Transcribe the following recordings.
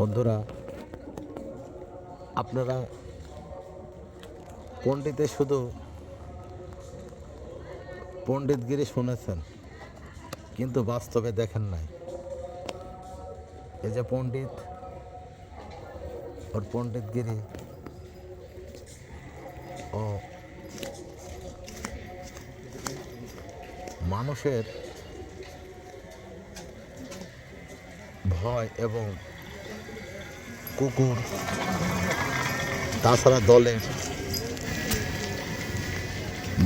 বন্ধুরা, আপনারা পণ্ডিতে শুধু পণ্ডিতগিরি শুনেছেন, কিন্তু বাস্তবে দেখেন নাই। এই যে পণ্ডিত, ওর পণ্ডিতগিরি ও মানুষের ভয় এবং কুকুর, তাছাড়া দলের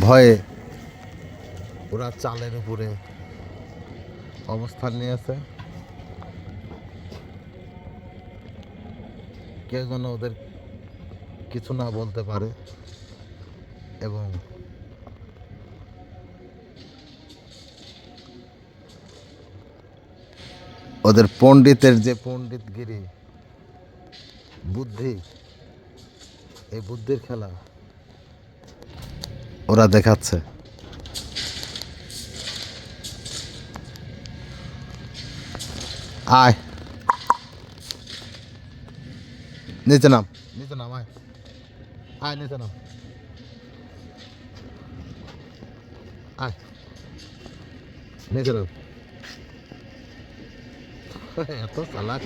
ভয়ে ওরা চালের উপরে অবস্থান নিয়েছে। কেউ যেন ওদের কিছু না বলতে পারে এবং ওদের পণ্ডিতের যে পণ্ডিতগিরি বুদ্ধি, এই বুদ্ধির খেলা ওরা দেখাচ্ছে। আয়। নিচে নাম। নিচে নাম, আয়। আয়, নিচে নাম। আয়। নিচে নাম। এত চালাক